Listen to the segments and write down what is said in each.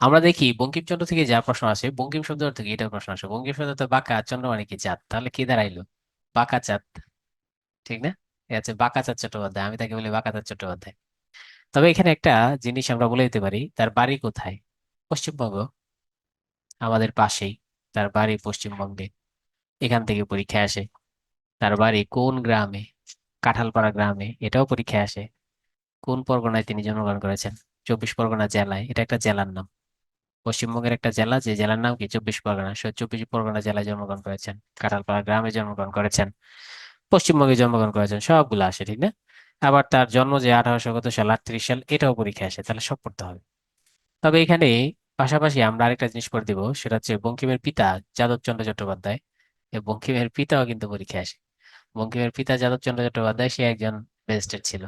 আমরা দেখি বঙ্কিমচন্দ্র থেকে যা প্রশ্ন আসে বঙ্কিম শব্দ থেকে এটা প্রশ্ন আসে। বঙ্কিম শব্দ তো বাঁকা চন্দ্র মানে কি চাঁদ? তাহলে কি দাঁড়াইলো? বাঁকা চাঁদ। ঠিক না? আছে বাঁকা চাঁদ চট্টোপাধ্যায়, আমি তাকে বলি বাঁকা চাঁদ চট্টোপাধ্যায়। তবে এখানে একটা জিনিস আমরা বলে দিতে পারি, তার বাড়ি কোথায়? পশ্চিমবঙ্গ। আমাদের পাশেই, তার বাড়ি পশ্চিমবঙ্গে। এখান থেকে পরীক্ষা আসে। তার বাড়ি কোন গ্রামে? কাঁঠালপাড়া গ্রামে, এটাও পরীক্ষায় আসে। কোন পরগনায় তিনি জন্মগ্রহণ করেছেন? চব্বিশ পরগনা জেলায়, এটা একটা জেলার নাম। পশ্চিমবঙ্গের একটা জেলা যে জেলার নাম কি? চব্বিশ পরগনা। চব্বিশ পরগনা জেলায় জন্মগ্রহণ করেছেন। কাঁঠালপাড়া গ্রামে জন্মগ্রহণ করেছেন। পশ্চিমবঙ্গে জন্মগ্রহণ করেছেন। সবগুলো আসে, ঠিক না? আবার তার জন্ম যে আঠারোশো কত সাল, আটত্রিশ সাল, এটাও পরীক্ষায় আসে। তাহলে সব পড়তে হবে। তবে এখানে পাশাপাশি আমরা আরেকটা জিনিস পড়ে দিব। সেটা হচ্ছে বঙ্কিমের পিতা যাদবচন্দ্র চট্টোপাধ্যায়। বঙ্কিমের পিতাও কিন্তু পরীক্ষায় আসে। বঙ্কিমের পিতা যাদবচন্দ্র চট্টোপাধ্যায়, সে একজন ম্যাজিস্ট্রেট ছিল।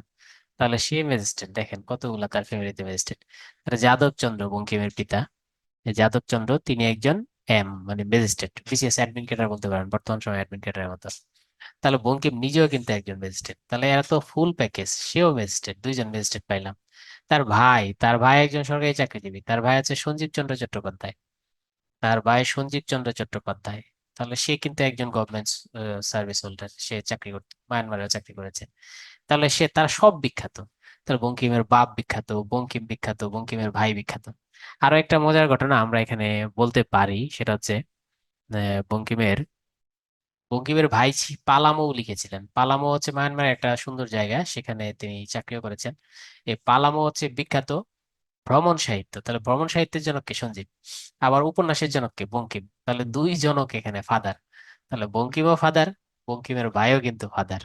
তাহলে সে ম্যাজিস্ট্রেট, দেখেন কতগুলা তার ফ্যামিলিতে ম্যাজিস্ট্রেট। যাদবচন্দ্র বঙ্কিমের পিতা এই যাদবচন্দ্র তিনি একজন এম মানে ম্যাজিস্ট্রেট বিসিএস অ্যাডমিন ক্যাডার বলতে পারেন, বর্তমান সময় অ্যাডমিন ক্যাডারের মতো। তাহলে বঙ্কিম নিজেও কিন্তু একজন ম্যাজিস্ট্রেট তাহলে এরা তো ফুল প্যাকেজ সেও ম্যাজিস্ট্রেট দুইজন ম্যাজিস্ট্রেট পাইলাম। তার ভাই তার ভাই একজন সরকারি চাকরিজীবী, তার ভাই আছে সঞ্জীব চন্দ্র চট্টোপাধ্যায়। তার ভাই সঞ্জীব চন্দ্র চট্টোপাধ্যায়। তাহলে সে কিন্তু একজন গভর্নমেন্ট সার্ভিস হোল্ডার সে চাকরি করতে মায়ানমারেও চাকরি করেছে। তাহলে সে, তার সব বিখ্যাত। তাহলে বঙ্কিমের বাপ বিখ্যাত, বঙ্কিম বিখ্যাত, বঙ্কিমের ভাই বিখ্যাত। আরও একটা মজার ঘটনা আমরা এখানে বলতে পারি, সেটা হচ্ছে বঙ্কিমের বঙ্কিমের ভাই পালামৌ লিখেছিলেন। পালামৌ হচ্ছে মায়ানমারের একটা সুন্দর জায়গা, সেখানে তিনি চাকরিও করেছেন। এই পালামৌ হচ্ছে বিখ্যাত ভ্রমণ সাহিত্য। তাহলে ভ্রমণ সাহিত্যের জনক কে সঞ্জীব? আবার উপন্যাসের জনক কে? বঙ্কিম। তাহলে দুই জনক এখানে ফাদার তাহলে বঙ্কিমও ফাদার বঙ্কিমের ভাইও কিন্তু ফাদার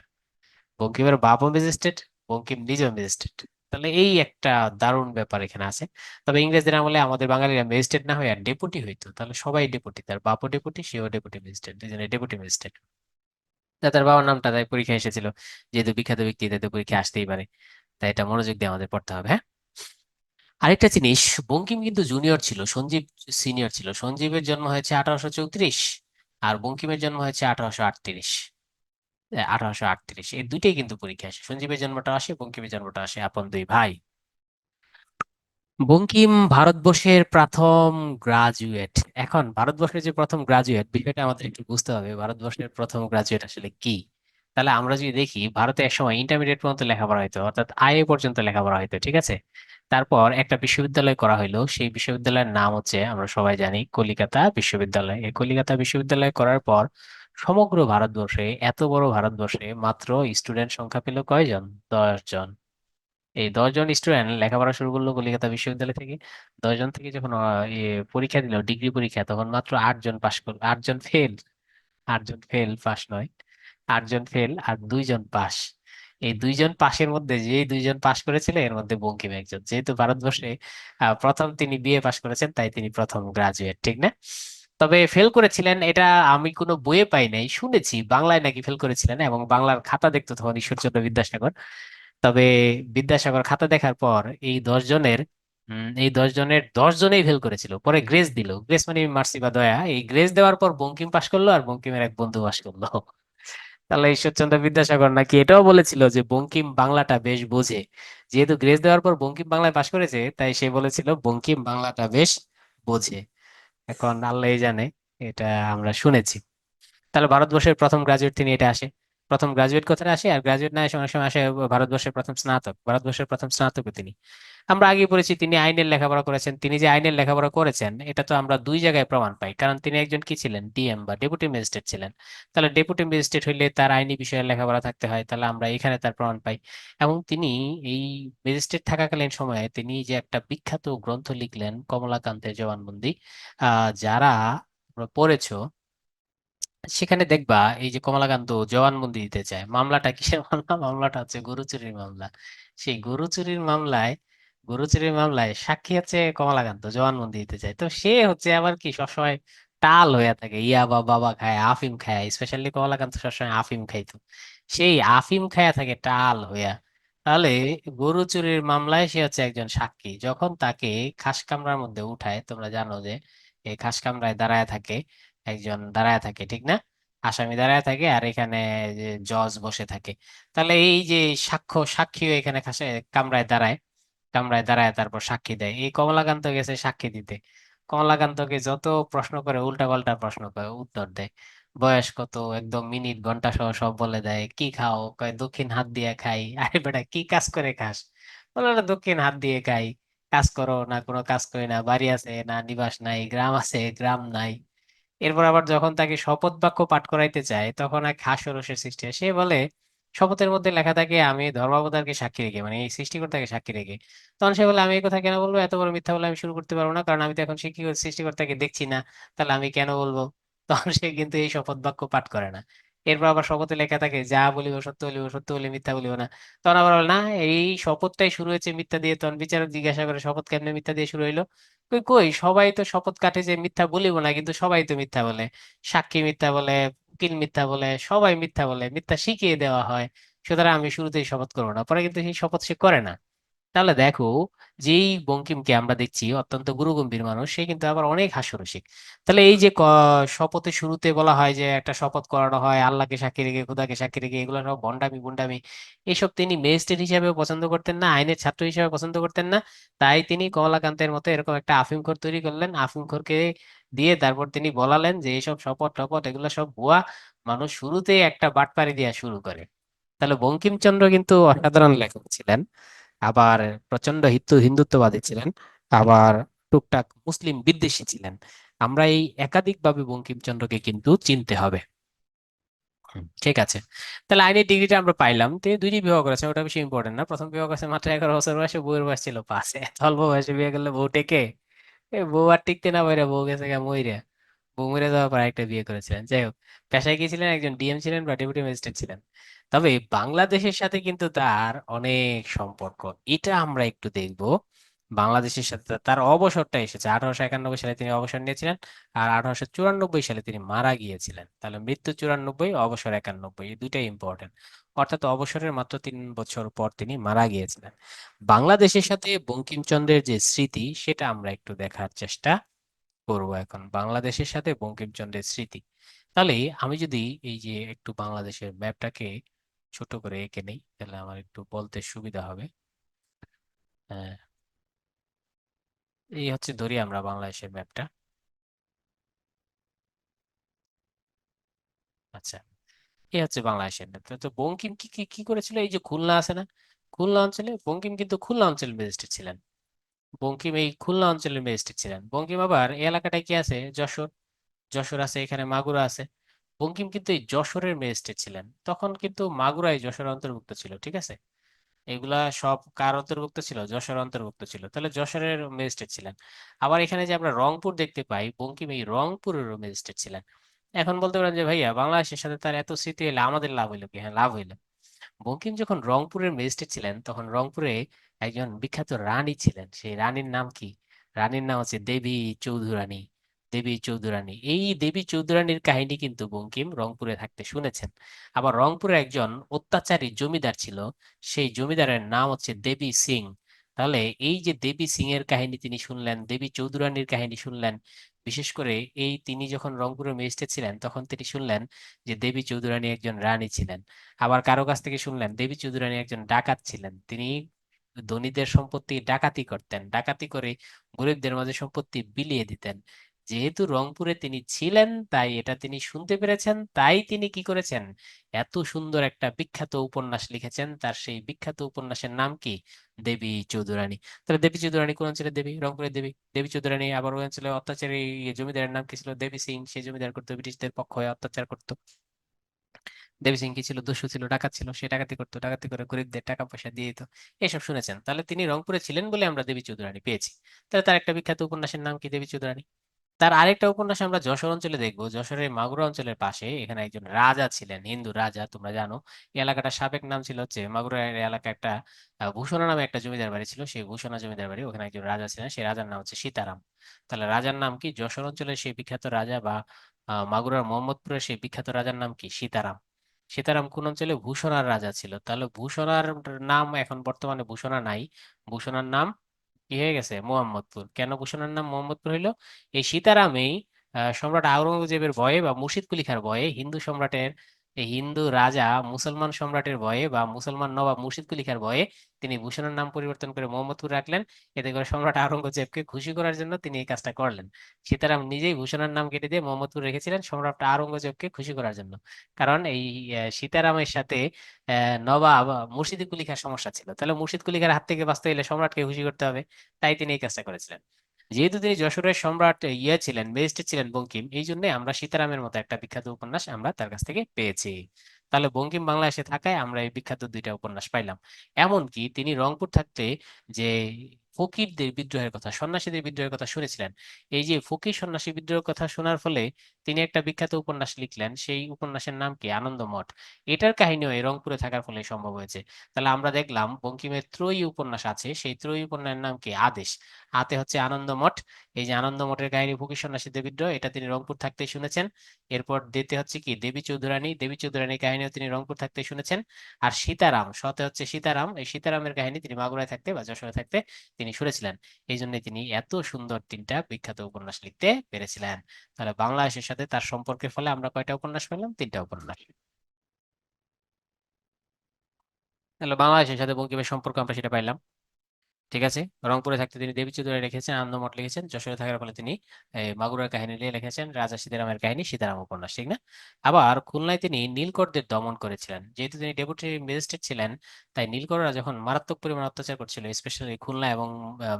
বঙ্কিমের বাপও ম্যাজিস্ট্রেট বঙ্কিম নিজেও ম্যাজিস্ট্রেট। তাহলে এই একটা দারুণ ব্যাপার এখানে আছে। তবে ইংরেজদের আমলে আমাদের বাঙালিরা ম্যাজিস্ট্রেট না হয়ে আর ডেপুটি হইতো। তাহলে সবাই ডেপুটি, তার বাপও ডেপুটি, সেও ডেপুটি ম্যাজিস্ট্রেট দুজনে ডেপুটি ম্যাজিস্ট্রেট। তার বাবার নামটা তাই পরীক্ষা এসেছিল, যেহেতু বিখ্যাত ব্যক্তি, তাই তো পরীক্ষা আসতেই পারে। তাই এটা মনোযোগ দিয়ে আমাদের পড়তে হবে হ্যাঁ? আরেকটা জিনিস, বঙ্কিম কিন্তু জুনিয়র ছিল, সঞ্জীব সিনিয়র ছিল। সঞ্জীবের জন্ম হয়েছে আঠারোশো চৌত্রিশ, আর বঙ্কিমের জন্ম হয়েছে আঠারোশো আটত্রিশ। আঠারোশো আটত্রিশ। এই দুইটাই কিন্তু পরীক্ষা আসে। সঞ্জীবের জন্মটা আসে, বঙ্কিমের জন্মটা আসে, আপন দুই ভাই। বঙ্কিম ভারতবর্ষের প্রথম গ্রাজুয়েট এখন ভারতবর্ষের যে প্রথম গ্রাজুয়েট বিষয়টা আমাদের একটু বুঝতে হবে, ভারতবর্ষের প্রথম গ্রাজুয়েট আসলে কি? তাহলে আমরা যদি দেখি, ভারতে একসময় ইন্টারমিডিয়েট পর্যন্ত লেখাপড়া হতো অর্থাৎ আইএ পর্যন্ত লেখাপড়া হতো ঠিক আছে? তারপর একটা বিশ্ববিদ্যালয় করা হইল, সেই বিশ্ববিদ্যালয়ের নাম হচ্ছে, আমরা সবাই জানি, কলিকাতা বিশ্ববিদ্যালয়। এই কলিকাতা বিশ্ববিদ্যালয় করার পর সমগ্র ভারতবর্ষে, এত বড় ভারতবর্ষে মাত্র স্টুডেন্ট সংখ্যা পেল কয়জন? দশ জন। এই দশজন স্টুডেন্ট লেখাপড়া শুরু করল কলিকাতা বিশ্ববিদ্যালয় থেকে। দশজন থেকে যখন ইয়ে পরীক্ষা দিল ডিগ্রি পরীক্ষা, তখন মাত্র আটজন পাশ করল আটজন ফেল আটজন ফেল পাস নয় আটজন ফেল আর দুইজন পাস এই দুইজন পাশের মধ্যে যে দুইজন পাশ করেছিল, এর মধ্যে বঙ্কিম একজন। যেহেতু ভারতবর্ষে প্রথম তিনি বিএ পাশ করেছেন, তাই তিনি প্রথম গ্রাজুয়েট ঠিক না? তবে ফেল করেছিলেন, এটা আমি কোনো বইয়ে পাই নাই, শুনেছি, বাংলায় নাকি ফেল করেছিলেন এবং বাংলার খাতা দেখতো তখন ঈশ্বরচন্দ্র বিদ্যাসাগর। তবে বিদ্যাসাগর খাতা দেখার পর এই দশ জনের এই দশ জনের, দশ জনেই ফেল করেছিল। পরে গ্রেস দিল। গ্রেস মানে মার্সি বা দয়া। এই গ্রেস দেওয়ার পর বঙ্কিম পাশ করল আর বঙ্কিমের এক বন্ধু পাশ করল। তাহলে ঈশ্বরচন্দ্র বিদ্যাসাগর নাকি এটাও বলেছিল যে বঙ্কিম বাংলাটা বেশ বোঝে। যেহেতু গ্রেস দেওয়ার পর বঙ্কিম বাংলায় পাশ করেছে, তাই সে বলেছিল বঙ্কিম বাংলাটা বেশ বোঝে। এখন আল্লাহ জানে এটা আমরা শুনেছি। তাহলে ভারতবর্ষের প্রথম গ্রাজুয়েট তিনি এটা আসে। প্রথম গ্রাজুয়েট কোথায় আসে? আর গ্রাজুয়েট না এসে অনেক সময় আসে ভারতবর্ষের প্রথম স্নাতক। ভারতবর্ষের প্রথম স্নাতক তিনি। আমরা আগে পড়েছি, তিনি আইনের লেখাপড়া করেছেন, তিনি যে আইনের লেখাপড়া করেছেন, এটা তো আমরা দুই জায়গায় প্রমাণ পাই। কারণ তিনি একজন কি ছিলেন? ডিএম বা ডেপুটি ম্যাজিস্ট্রেট ছিলেন। তাহলে ডেপুটি ম্যাজিস্ট্রেট হইলে তার আইনি বিষয়ে লেখাপড়া থাকতে হয়, তাহলে আমরা এখানে তার প্রমাণ পাই। এবং তিনি এই ম্যাজিস্ট্রেট থাকাকালীন সময়ে তিনি যে একটা বিখ্যাত গ্রন্থ লিখলেন কমলাকান্তের জবানবন্দি, আহ, যারা পড়েছো সেখানে দেখবা এই যে কমলাকান্ত জবানবন্দি দিতে চায় মামলাটা কিসের মামলা? মামলাটা হচ্ছে গরু চুরির মামলা। সেই গরু চুরির মামলায়, গরু চুরির মামলায় সাক্ষী হচ্ছে কমলাকান্ত জবানবন্দি দিতে চায় তো সে হচ্ছে আবার কি সবসময় টাল হয়ে থাকে ইয়াবা বাবা খায়, আফিম খায় স্পেশালি কমলাকান্ত সবসময় আফিম খাইতো। সেই আফিম খায়া থাকে টাল হইয়া। তাহলে গরু চুরির মামলায় সে হচ্ছে একজন সাক্ষী। যখন তাকে খাস কামরার মধ্যে উঠায়, তোমরা জানো যে এই খাস কামরায় দাঁড়ায় থাকে একজন দাঁড়ায় থাকে, ঠিক না? আসামি দাঁড়ায় থাকে আর এখানে জজ বসে থাকে। তাহলে এই যে সাক্ষ্য, সাক্ষীও এখানে খাসে, কামরায় দাঁড়ায়। কামরায় দাঁড়ায়, তারপর সাক্ষী দেয়। এই কমলাকান্ত গেছে সাক্ষী দিতে। কমলাকান্তকে যত প্রশ্ন করে উল্টা পাল্টা প্রশ্ন করে, উত্তর দেয়। বয়স কত, একদম মিনিট, ঘণ্টা সহ সব বলে দেয়, কি খাও? কয়, দক্ষিণ হাত দিয়ে খাই। আরে বেটা, কি কাজ করে খাস? বলে দক্ষিণ হাত দিয়ে খাই। কাজ করো, না, কোনো কাজ করি না। বাড়ি আছে, না, নিবাস নাই, গ্রাম আছে, গ্রাম নাই। এরপর আবার যখন তাকে শপথ বাক্য পাঠ করাইতে চায় তখন এক হাস্যরসের সৃষ্টি হয়। সে বলে, শপথের মধ্যে লেখা থাকে, আমি ধর্মাবতারকে সাক্ষী রেখে মানে এই সৃষ্টিকর্তাকে সাক্ষী রেখে। তখন সে বলে, আমি এই কথা কেন বলব? এত বড় মিথ্যা বলে আমি শুরু করতে পারব না, কারণ আমি তো এখন সৃষ্টিকর্তাকে দেখছি না, তাহলে আমি কেন বলব? তখন সে কিন্তু এই শপথ বাক্য পাঠ করে না। এরপর আবার শপথে লেখা থাকে, যা বলিব সত্য বলিব, সত্য বলে মিথ্যা বলিব না। তখন আবার না, এই শপথটাই শুরু হয়েছে মিথ্যা দিয়ে। তখন বিচারক জিজ্ঞাসা করে, শপথ কেমনে মিথ্যা দিয়ে শুরু হইল? কই কই, সবাই তো শপথ কাটে যে মিথ্যা বলিব না, কিন্তু সবাই তো মিথ্যা বলে। সাক্ষী মিথ্যা বলে, উকিল মিথ্যা বলে, সবাই মিথ্যা বলে, মিথ্যা শিখিয়ে দেওয়া হয়। সুতরাং আমি শুরুতেই শপথ করব না, পরে কিন্তু সেই শপথ সে করে না। তাহলে দেখো যেই বঙ্কিমকে আমরা দেখছি, অত্যন্ত গুরুগম্ভীর মানুষ, সে কিন্তু আবার অনেক হাস্যরসিক। তাহলে এই যে শপথের শুরুতে বলা হয় যে একটা শপথ করানো হয়, আল্লাহকে সাক্ষী রেখে, খোদাকে সাক্ষী রেখে, এগুলো সব ভণ্ডামি গুন্ডামি এইসব তিনি ম্যাজিস্ট্রেট হিসাবেও পছন্দ করতেন না, আইনের ছাত্র হিসেবে পছন্দ করতেন না। তাই তিনি কমলাকান্তের মতো এরকম একটা আফিমখোর তৈরি করলেন আফিমখোরকে দিয়ে তারপর তিনি বলালেন যে এইসব শপথ টপথ এগুলো সব ভুয়া, মানুষ শুরুতে একটা বাটপারি দেওয়া শুরু করে। তাহলে বঙ্কিমচন্দ্র কিন্তু অসাধারণ লেখক ছিলেন। আবার প্রচণ্ড হিন্দু হিন্দুত্ববাদী ছিলেন আবার টুকটাক মুসলিম বিদ্বেষী ছিলেন। আমরা এই একাধিকভাবে বঙ্কিমচন্দ্রকে কিন্তু চিনতে হবে। ঠিক আছে। তাহলে আইনের ডিগ্রিটা আমরা পাইলাম। তিনি দুইটি বিবাহ করেছেন ওটা বেশি ইম্পর্টেন্ট না। প্রথম বিবাহ করেছেন মাত্র এগারো বছর বয়সে বউয়ের বয়স ছিল পাঁচে। অল্প বয়সে বিয়ে করলে বউ টেকে? বউ আর টিকতে না পারে বউ গেছে গা মইরা। বউ মরে যাওয়ার পর একটা বিয়ে করেছিলেন। যাই হোক পেশায় কি ছিলেন? একজন ডিএম ছিলেন বা ডেপুটি ম্যাজিস্ট্রেট ছিলেন। তবে বাংলাদেশের সাথে কিন্তু তার অনেক সম্পর্ক। এটা আমরা একটু দেখব। বাংলাদেশের সাথে তার অবসরটা এসেছে। আঠারোশো একানব্বই সালে তিনি অবসর নিয়েছিলেন আর আঠারোশো চুরানব্বই সালে তিনি মারা গিয়েছিলেন। তাহলে মৃত্যু চুরানব্বই, অবসর একানব্বই, এই দুইটাই ইম্পর্টেন্ট অর্থাৎ অবসরের মাত্র তিন বছর পর তিনি মারা গিয়েছিলেন। বাংলাদেশের সাথে বঙ্কিমচন্দ্রের যে স্মৃতি, সেটা আমরা একটু দেখার চেষ্টা করব এখন। বাংলাদেশের সাথে বঙ্কিমচন্দ্রের স্মৃতি। তাহলে আমি যদি এই যে একটু বাংলাদেশের ম্যাপটাকে ছোট করে এঁকে নেই, তাহলে আমার একটু বলতে সুবিধা হবে। হ্যাঁ। এই হচ্ছে ধরি আমরা বাংলাদেশের ম্যাপটা। আচ্ছা এই হচ্ছে বাংলাদেশের ম্যাপ। তো বঙ্কিম কি কি করেছিল? এই যে খুলনা আছে না? খুলনা অঞ্চলে বঙ্কিম কিন্তু খুলনা অঞ্চলের ম্যাজিস্ট্রেট ছিলেন। বঙ্কিম এই খুলনা অঞ্চলের ম্যাজিস্ট্রেট ছিলেন। বঙ্কিম আবার এলাকাটায় কি আছে? যশোর। যশোর আছে, এখানে মাগুরা আছে। বঙ্কিম কিন্তু এই যশোরের ম্যাজিস্ট্রেট ছিলেন। তখন কিন্তু মাগুরাই যশোর অন্তর্ভুক্ত ছিল, ঠিক আছে? এগুলা সব কার অন্তর্ভুক্ত ছিল? যশোর অন্তর্ভুক্ত ছিল। তাহলে যশোরের ম্যাজিস্ট্রেট ছিলেন। আবার এখানে যে আমরা রংপুর দেখতে পাই, বঙ্কিম এই রংপুরের ম্যাজিস্ট্রেট ছিলেন। এখন বলতে পারেন যে, ভাইয়া, বাংলাদেশের সাথে তার এত স্মৃতি হলে আমাদের লাভ হইল কি? হ্যাঁ লাভ হইল। বঙ্কিম যখন রংপুরের ম্যাজিস্ট্রেট ছিলেন, তখন রংপুরে একজন বিখ্যাত রানী ছিলেন। সেই রানীর নাম কি? রানীর নাম হচ্ছে দেবী চৌধুরানী। দেবী চৌধুরানী। এই দেবী চৌধুরানীর কাহিনী কিন্তু বঙ্কিম রংপুরে থাকতে শুনেছেন। আবার রংপুরে একজন অত্যাচারী জমিদার ছিল, সেই জমিদারের নাম হচ্ছে দেবী সিং। তাহলে এই যে দেবী সিং এর কাহিনী তিনি শুনলেন, দেবী চৌধুরানীর কাহিনী শুনলেন, বিশেষ করে এই তিনি যখন রংপুরের ম্যাজিস্ট্রেট ছিলেন, তখন তিনি শুনলেন যে দেবী চৌধুরানী একজন রানী ছিলেন। আবার কারও কাছ থেকে শুনলেন, দেবী চৌধুরানী একজন ডাকাত ছিলেন। তিনি ধনীদের সম্পত্তি ডাকাতি করতেন। ডাকাতি করে গরিবদের মাঝে সম্পত্তি বিলিয়ে দিতেন। যেহেতু রংপুরে তিনি ছিলেন, তাই এটা তিনি শুনতে পেরেছেন, তাই তিনি কি করেছেন? এত সুন্দর একটা বিখ্যাত উপন্যাস লিখেছেন, তার সেই বিখ্যাত উপন্যাসের নাম কি? দেবী চৌধুরানী। তাহলে দেবী চৌধুরানী কোন অঞ্চলের দেবী? রংপুরের দেবী। দেবী চৌধুরানী আবার ওই অঞ্চলে অত্যাচারী জমিদারের নাম কি ছিল? দেবী সিং, সে জমিদার করতো, ব্রিটিশদের পক্ষ হয়ে অত্যাচার করতো। দেবী সিং কি ছিল? দস্যু ছিল, ডাকাত ছিল, সে ডাকাতি করতো, ডাকাতি করে গরিবদের টাকা পয়সা দিয়ে দিত। এসব শুনেছেন। তাহলে তিনি রংপুরে ছিলেন বলে আমরা দেবী চৌধুরানী পেয়েছি। তাহলে তার একটা বিখ্যাত উপন্যাসের নাম কি দেবী চৌধুরানী? তার আরেকটা উপন্যাস আমরা যশোর অঞ্চলে দেখব। যশোরের মাগুরা অঞ্চলের পাশে এখানে একজন রাজা ছিলেন, হিন্দু রাজা, তোমরা জানো। এই সাবেক নাম ছিল হচ্ছে মাগুরা এলাকা একটা ভূষণা নামে একটা জমিদার বাড়ি ছিল। সেই ভূষণা জমিদার বাড়ি ওখানে একজন রাজা ছিলেন। সেই রাজার নাম হচ্ছে সীতারাম। তাহলে রাজার নাম কি? যশোর অঞ্চলের সেই বিখ্যাত রাজা বা মাগুরার মোহাম্মদপুরের সেই বিখ্যাত রাজার নাম কি? সীতারাম। সীতারাম কোন অঞ্চলে ভূষণার রাজা ছিল? তাহলে ভূষণার নাম এখন বর্তমানে ভূষণা নাই। ভূষণার নাম কি হয়ে গেছে? মোহাম্মদপুর কেন কুষাণের নাম মোহাম্মদপুর হইল? এই সীতারামেই সম্রাট আওরঙ্গজেবের ভয়ে বা মুর্শিদ কুলি খাঁর ভয়ে হিন্দু সম্রাটের হিন্দু রাজা মুসলমান সম্রাটের ভয়ে বা মুসলমান নবাব মুর্শিদ কুলি খার ভয়ে তিনি ভূষণের নাম পরিবর্তন করে মোহাম্মদপুর রাখলেন। এতে করে সম্রাট আওরঙ্গজেবকে খুশি করার জন্য তিনি এই কাজটা করলেন। সীতারাম নিজেই ভূষণের নাম কেটে দিয়ে মোহাম্মদপুর রেখেছিলেন সম্রাট আওরঙ্গজেবকে খুশি করার জন্য। কারণ এই সীতারামের সাথে নবাব মুর্শিদ কুলি খার সমস্যা ছিল। তাহলে মুর্শিদ কুলি খার হাত থেকে বাঁচতে হলে সম্রাটকে খুশি করতে হবে। তাই তিনি এই কাজটা করেছিলেন। যেহেতু তিনি যশোরের সম্রাট ইয়ে ছিলেন ম্যাজিস্ট্রেট ছিলেন বঙ্কিম, এই জন্য আমরা সীতারামের মতো একটা বিখ্যাত উপন্যাস আমরা তার কাছ থেকে পেয়েছি। তাহলে বঙ্কিম বাংলা এসে থাকায় আমরা এই বিখ্যাত দুইটা উপন্যাস পাইলাম। এমনকি তিনি রংপুর থাকতে যে ফকিরদের বিদ্রোহের কথা, সন্ন্যাসীদের বিদ্রোহের কথা শুনেছিলেন। এই যে ফকির সন্ন্যাসী বিদ্রোহের কথা শোনার ফলে তিনি একটা বিখ্যাত উপন্যাস লিখলেন, সেই উপন্যাসের নাম কি? আনন্দমঠ। এটার কাহিনীও এই রংপুরে থাকার ফলে সম্ভব হয়েছে। তাহলে আমরা দেখলাম বঙ্কিমের ত্রয়ী উপন্যাস আছে, সেই ত্রয়ী উপন্যাসের নাম কি? আদেশ। হাতে হচ্ছে আনন্দমঠ। এই যে আনন্দমঠের কাহিনী ফকির সন্ন্যাসীদের বিদ্রোহ, এটা তিনি রংপুর থাকতে শুনেছেন। এরপর দিতে হচ্ছে কি? দেবী চৌধুরানী। দেবী চৌধুরানীর কাহিনীও তিনি রংপুর থাকতে শুনেছেন। আর সীতারাম, সতে হচ্ছে সীতারাম। এই সীতারামের কাহিনী তিনি মাগুরায় থাকতে বা যশোরে থাকতে তিনি শুনেছিলেন। এই জন্য তিনি এত সুন্দর তিনটা বিখ্যাত উপন্যাস লিখতে পেরেছিলেন। তাহলে বাংলাদেশের সাথে তার সম্পর্কের ফলে আমরা কয়টা উপন্যাস পেলাম তিনটা উপন্যাস। তাহলে বাংলাদেশের সাথে বঙ্কিমের সম্পর্ক আমরা সেটা পাইলাম। ঠিক আছে? রংপুরে থাকতে তিনি দেবী চৌধুরী লিখেছেন, আনন্দমঠ লিখেছেন, যশোরে থাকার ফলে তিনি মাগুরার কাহিনী নিয়ে লিখেছেন, রাজা সীতারামের কাহিনী, সীতারাম উপন্যাস, ঠিক না? আবার খুলনায় তিনি নীলকরদের দমন করেছিলেন। যেহেতু তিনি ডেপুটি ম্যাজিস্ট্রেট ছিলেন, তাই নীলকররা যখন মারাত্মক পরিমাণ অত্যাচার করছিল স্পেশালি খুলনা এবং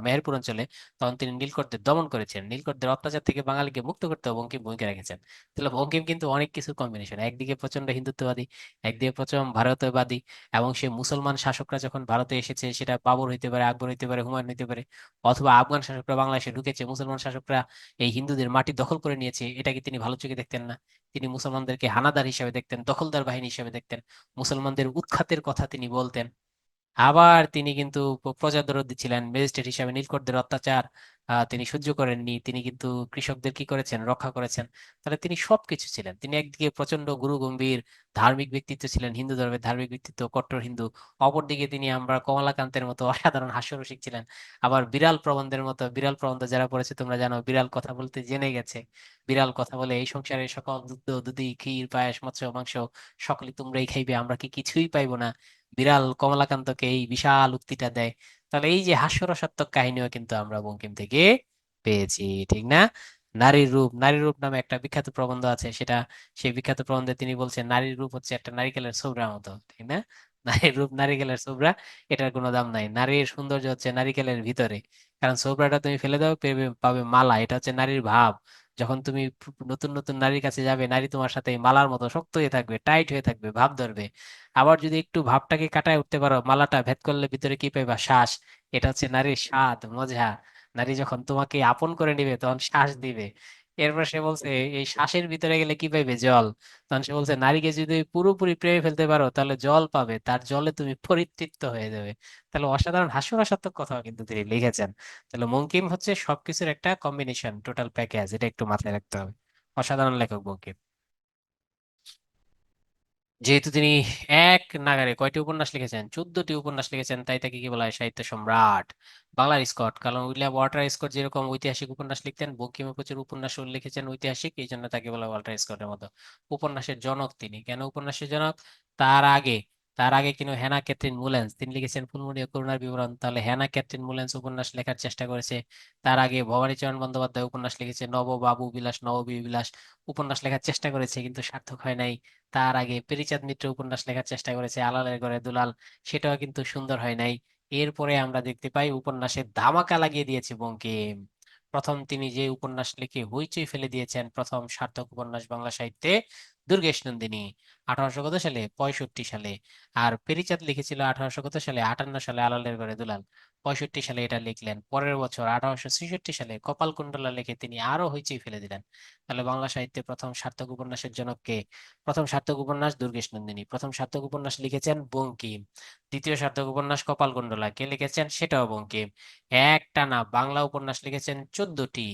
মেহেরপুর অঞ্চলে, তখন তিনি নীলকরদের দমন করেছিলেন। নীলকরদের অত্যাচার থেকে বাঙালিকে মুক্ত করতে বঙ্কিম ভূমিকা রেখেছেন। তাহলে বঙ্কিম কিন্তু অনেক কিছু কম্বিনেশন একদিকে প্রচণ্ড হিন্দুত্ববাদী, একদিকে প্রচণ্ড ভারতবাদী এবং সে মুসলমান শাসকরা যখন ভারতে এসেছে, সেটা বাবর হইতে পারে, আকবর হইতে পারে, হুমায়ুন হইতে পারে, অথবা আফগান শাসকরা বাংলাদেশে ঢুকেছে, মুসলমান শাসকরা এই হিন্দুদের মাটি দখল করে নিয়েছে, এটাকে তিনি ভালো চোখে দেখতেন না। তিনি মুসলমানদেরকে হানাদার হিসেবে দেখতেন, দখলদার বাহিনী হিসেবে দেখতেন, মুসলমানদের উৎখাতের কথা তিনি বলতেন। আবার তিনি কিন্তু প্রজাদরদি ছিলেন, ম্যাজিস্ট্রেট হিসাবে নীলকরদের অত্যাচার তিনি সহ্য করেননি, তিনি কিন্তু কৃষকদের কি করেছেন? রক্ষা করেছেন। তাহলে তিনি সবকিছু ছিলেন। তিনি একদিকে প্রচণ্ড গুরু গম্ভীর ধার্মিক ব্যক্তিত্ব ছিলেন, হিন্দু ধর্মের ধার্মিক ব্যক্তিত্ব, কট্টর হিন্দু। অপরদিকে তিনি আমরা কমলাকান্তের মতো অসাধারণ হাস্যরসিক ছিলেন। আবার বিড়াল প্রবন্ধের মতো, বিড়াল প্রবন্ধ যারা পড়েছে, তোমরা জানো, বিড়াল কথা বলতে জেনে গেছে। বিড়াল কথা বলে, এই সংসারে সকল দুধ দুধি, ক্ষীর, পায়েস, মৎস্য, মাংস সকলে তোমরাই খাইবে, আমরা কি কিছুই পাইবো না? বিড়াল কমলাকান্তকে এই বিশাল উক্তিটা দেয়। তাহলে এই যে হাস্যরসাত্মক কাহিনীও কিন্তু আমরা বঙ্কিম থেকে পেয়েছি, ঠিক না? নারীর রূপ নারীর রূপ নামে একটা বিখ্যাত প্রবন্ধ আছে, সেটা সেই বিখ্যাত প্রবন্ধে তিনি বলছেন, নারীর রূপ হচ্ছে একটা নারিকেলের ছোবড়ার মতো ঠিক না? নারীর রূপ, নারিকেলের ছোবড়া, এটার কোনো দাম নাই। নারীর সৌন্দর্য হচ্ছে নারিকেলের ভিতরে। কারণ ছোবড়াটা তুমি ফেলে দাও, পাবে মালা, এটা হচ্ছে নারীর ভাব। যখন তুমি নতুন নতুন নারীর কাছে যাবে, নারী তোমার সাথে মালার মতো শক্ত হয়ে থাকবে, টাইট হয়ে থাকবে, ভাব ধরবে। আবার যদি একটু ভাবটাকে কাটায় উঠতে পারো, মালাটা ভেদ করলে ভিতরে কি পাইবা? শ্বাস। এটা হচ্ছে নারীর স্বাদ, মজা। নারী যখন তোমাকে আপন করে নিবে, তখন শ্বাস দিবে। এরপর সে বলছে, এই শ্বাসের ভিতরে গেলে কি পাইবে? জল। তখন সে বলছে, নারীকে যদি পুরোপুরি প্রেমে ফেলতে পারো, তাহলে জল পাবে। তার জলে তুমি পরিতৃপ্ত হয়ে যাবে। তাহলে অসাধারণ, হাস্যরসাত্মক কথাও কিন্তু তিনি লিখেছেন। তাহলে বঙ্কিম হচ্ছে সবকিছুর একটা কম্বিনেশন টোটাল প্যাকেজ এটা একটু মাথায় রাখতে হবে। অসাধারণ লেখক বঙ্কিম যেহেতু তিনি এক নাগারে কয়টি উপন্যাস লিখেছেন? চোদ্দটি উপন্যাস লিখেছেন, তাই তাকে কি বলা হয়? সাহিত্য সম্রাট। বাংলার স্কট। কারণ উইলিয়াম ওয়াটার স্কট যেরকম ঐতিহাসিক উপন্যাস লিখতেন বঙ্কিমও প্রচুর উপন্যাস লিখেছেন ঐতিহাসিক এই জন্য তাকে বলা ওয়াল্টার স্কটের মতো। উপন্যাসের জনক তিনি। কেন উপন্যাসের জনক? তার আগে তার আগে কিন্তু হ্যানা ক্যাথরিন মুলেন্স। তিনি লিখেছেন ফুলমণি ও করুণার বিবরণ। তাহলে হ্যানা ক্যাথরিন মুলেন্স উপন্যাস লেখার চেষ্টা করেছে। তার আগে ভবানীচরণ বন্দ্যোপাধ্যায় উপন্যাস লিখেছে, নব বাবু বিলাস নববী বিলাস উপন্যাস লেখার চেষ্টা করেছে, কিন্তু সার্থক হয় নাই। তার আগে পেরিচাঁদ মিত্র উপন্যাস লেখার চেষ্টা করেছে, আলালের ঘরে দুলাল। সেটাও কিন্তু সুন্দর হয় নাই। এরপরে আমরা দেখতে পাই উপন্যাসে ধামাকা লাগিয়ে দিয়েছে বঙ্কিম। প্রথম তিনি যে উপন্যাস লিখে হইচই ফেলে দিয়েছেন, প্রথম সার্থক উপন্যাস বাংলা সাহিত্যে দুর্গেশ নন্দিনী আঠারোশো কত সালে? পঁয়ষট্টি সালে। আর পেরিচাঁদ লিখেছিল আঠারোশো কত সালে? আটান্ন সালে আলালের ঘরে দুলাল। পঁয়ষট্টি সালে এটা লিখলেন। পরের বছর আঠারোশো ছেষট্টি সালে কপালকুণ্ডলা লিখে তিনি আরও হইচই ফেলে দিলেন। তাহলে বাংলা সাহিত্যে প্রথম সার্থক উপন্যাসের জনক কে? প্রথম সার্থক উপন্যাস দুর্গেশ নন্দিনী প্রথম সার্থক উপন্যাস লিখেছেন বঙ্কিম। দ্বিতীয় সার্থক উপন্যাস কপালকুণ্ডলা কে লিখেছেন? সেটাও বঙ্কিম। একটানা বাংলা উপন্যাস লিখেছেন চোদ্দটি।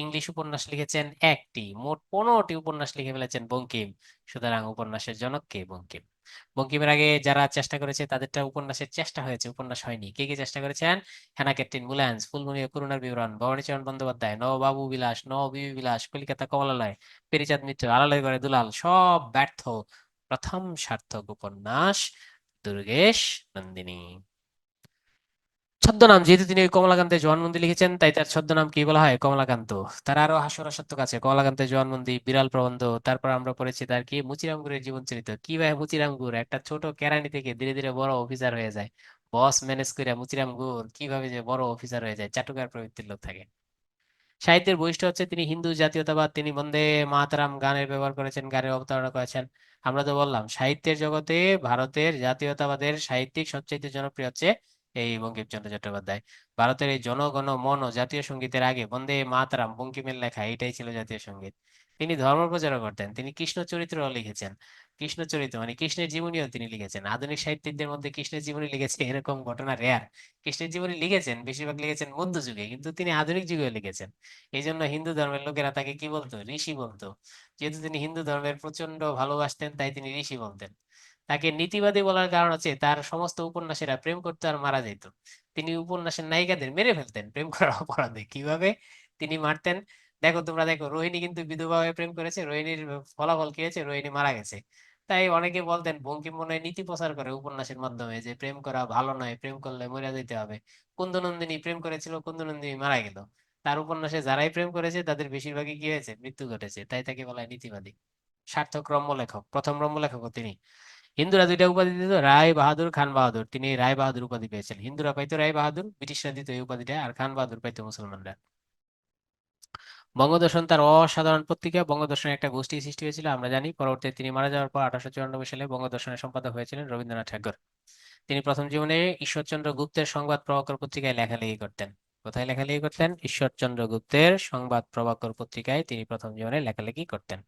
ইংলিশ উপন্যাস লিখেছেন একটি, মোট পনেরোটি উপন্যাস লিখে ফেলেছেন বঙ্কিম। সুতরাং উপন্যাসের জনক কে বঙ্কিম? বঙ্কিমের আগে যারা চেষ্টা করেছে, তাদেরটা উপন্যাসের চেষ্টা হয়েছে, উপন্যাস হয়নি। কে কে চেষ্টা করেছেন? হ্যানা ক্যাপ্টেন মুল্যান্স, ফুলমণি করুণার বিবরণ ভবানীচরণ বন্দ্যোপাধ্যায় নববাবু বিলাস নববিবি বিলাস, কলিকাতা কমলালয়, পেরিচাঁদ মিত্র, আলালয় করে দুলাল, সব ব্যর্থ। প্রথম সার্থক উপন্যাস দুর্গেশ নন্দিনী। ছদ্মনাম, যেহেতু তিনি কমলাকান্তের জবানবন্দি লিখেছেন, তাই তার ছদ্মনাম কি বলা হয়? কমলাকান্ত। তার আরও হাস্যরসাত্মক আছে কমলাকান্তের জবানবন্দি বিড়াল প্রবন্ধ, তারপর আমরা পড়েছি তার কি? মুচিরাম গুরের জীবন চরিত্র। কীভাবে মুচিরাম গুর একটা ছোট কেরানি থেকে ধীরে ধীরে বড় অফিসার হয়ে যায়। বস ম্যানেজ করে মুচিরাম গুর কীভাবে যে বড় অফিসার হয়ে যায়? চাটুকার প্রবৃত্তির লোক থাকে। সাহিত্যের বৈশিষ্ট্য হচ্ছে তিনি হিন্দু, জাতীয়তাবাদ, তিনি বন্দে মাতারাম গানের ব্যবহার করেছেন, গানের অবতারণা করেছেন। আমরা তো বললাম, সাহিত্যের জগতে ভারতের জাতীয়তাবাদের সাহিত্যিক সবচেয়ে জনপ্রিয় হচ্ছে এই বঙ্কিমচন্দ্র চট্টোপাধ্যায়। ভারতের এই জনগণ, মন জাতীয় সঙ্গীতের আগে বন্দে মাতরম, বঙ্কিমের লেখা, এটাই ছিল জাতীয় সংগীত। তিনি ধর্ম প্রচারও করতেন, তিনি কৃষ্ণ চরিত্রও লিখেছেন। কৃষ্ণ চরিত্র মানে কৃষ্ণের জীবনীও তিনি লিখেছেন। আধুনিক সাহিত্যিকদের মধ্যে কৃষ্ণের জীবনী লিখেছে, এরকম ঘটনা রেয়ার কৃষ্ণের জীবনী লিখেছেন, বেশিরভাগ লিখেছেন মধ্যযুগে কিন্তু তিনি আধুনিক যুগেও লিখেছেন। এই জন্য হিন্দু ধর্মের লোকেরা তাকে কি বলতো? ঋষি বলতো। যেহেতু তিনি হিন্দু ধর্মের প্রচণ্ড ভালোবাসতেন, তাই তিনি ঋষি বলতেন। তাকে নীতিবাদী বলার কারণ হচ্ছে তার সমস্ত উপন্যাসীরা প্রেম করতে আর মারা যেত। তিনি উপন্যাসের নায়িকাদের মেরে ফেলতেন প্রেম করার অপরাধে। কীভাবে তিনি মারতেন? দেখো, তোমরা দেখো, রোহিণী কিন্তু বিধবা হয়ে প্রেম করেছে, রোহিণীর ফলাফল কি হয়েছে? রোহিণী মারা গেছে। তাই অনেকে বলতেন বঙ্কিম মনে নীতি প্রচার করে উপন্যাসের মাধ্যমে যে প্রেম করা ভালো নয়, প্রেম করলে মরে যেতে হবে। কুন্দনন্দিনী প্রেম করেছিল, কুন্দনন্দিনী মারা গেল। তার উপন্যাসে যারাই প্রেম করেছে, তাদের বেশিরভাগই কি হয়েছে? মৃত্যু ঘটেছে। তাই তাকে বলা হয় নীতিবাদী। সার্থক রম্য লেখক প্রথম রম্য লেখক তিনি। হিন্দুরা দুইটা উপাধি দিত, রায় বাহাদুর, খান বাহাদুর। তিনি রায় বাহাদুর উপাধি পেয়েছেন হিন্দুরা পাইতো রায় বাহাদুর, ব্রিটিশরা দিত এই উপাধিটা, আর খান বাহাদুর পাইতো মুসলমানরা। বঙ্গদর্শন তার অসাধারণ পত্রিকা। বঙ্গদর্শনের একটা গোষ্ঠী সৃষ্টি হয়েছিল, আমরা জানি। পরবর্তীতে তিনি মারা যাওয়ার পর আঠারোশো চুরানব্বই সালে বঙ্গদর্শনের সম্পাদক হয়েছিলেন রবীন্দ্রনাথ ঠাকুর। তিনি প্রথম জীবনে ঈশ্বরচন্দ্র গুপ্তের সংবাদ প্রভাকর পত্রিকায় লেখালেখি করতেন। কোথায় লেখালেখি করতেন? ঈশ্বরচন্দ্র গুপ্তের সংবাদ প্রভাকর পত্রিকায় তিনি প্রথম জীবনে লেখালেখি করতেন।